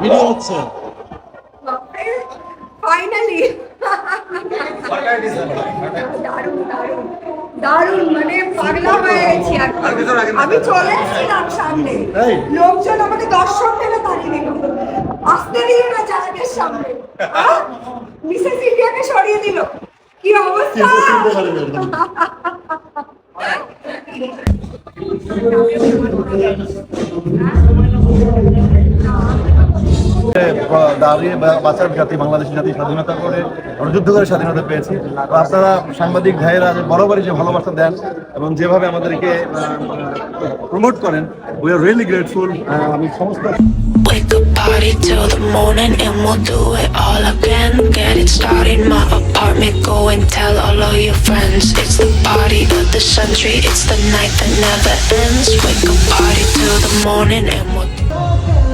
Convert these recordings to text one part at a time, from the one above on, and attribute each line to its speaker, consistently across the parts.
Speaker 1: Video হচ্ছে
Speaker 2: finally দারুণ দারুণ দারুণ মানে পাগলা হয়ে গেছি। আমি চলে এসেছিলাম সামনে। লোকজন আমাকে দর্শক ভেবে দাঁড়িয়ে দিল আসতে দিল না জায়গার সামনে? মিসেস ইন্ডিয়াকে সরিয়ে দিল কি অবস্থা।
Speaker 1: দাঁড়িয়ে বাঁচার জাতি বাংলাদেশের জাতি স্বাধীনতা করে যুদ্ধ করে স্বাধীনতা পেয়েছি আপনারা সাংবাদিক ভাইয়েরা যে বরাবরই যে ভালোবাসা দেন এবং যেভাবে আমাদেরকে প্রমোট করেন উই আর রিয়েলি গ্রেটফুল আমি সমস্ত
Speaker 3: It started, my apartment. Go and tell all of your friends. It's the party of the century. It's the night that never ends. Wake up party till the morning and we'll.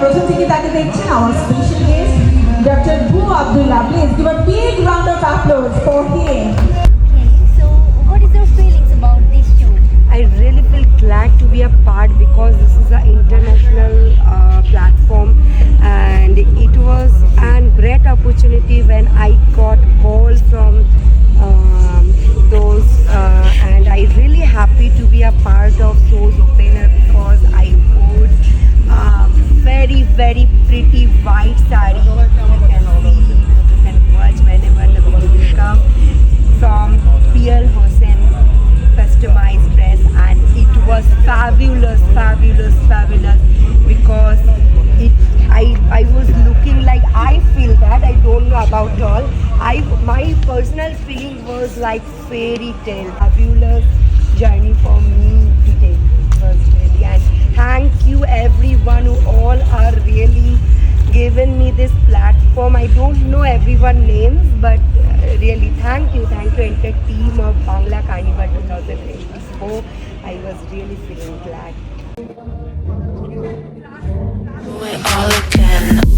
Speaker 4: প্রথম থেকে তাকে দেখছেন আমার special guest doctor ভু Abdullah please give a big round of applause for him
Speaker 5: Okay, so what is your feelings about this show?
Speaker 6: I really feel glad to be a part because this is an international uh, platform and it was a great opportunity when I got about all I my personal feeling was like fairy tale fabulous journey for me today really. And thank you everyone who all are really given me this platform. I don't know everyone names but uh, really thank you thank you entire team of Bangla Carnival 2024 I was really feeling glad.
Speaker 3: It all again.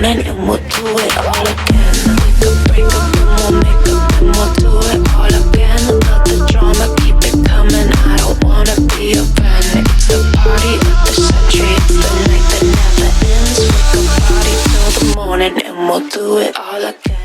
Speaker 3: Morning and we'll do it all again. Wake up, break up, and we'll make up and we'll do it all again. Let the drama keep it coming. I don't wanna be a fan. It's the party of the century. It's the night that never ends. Wake up, party till the morning and we'll do it all again.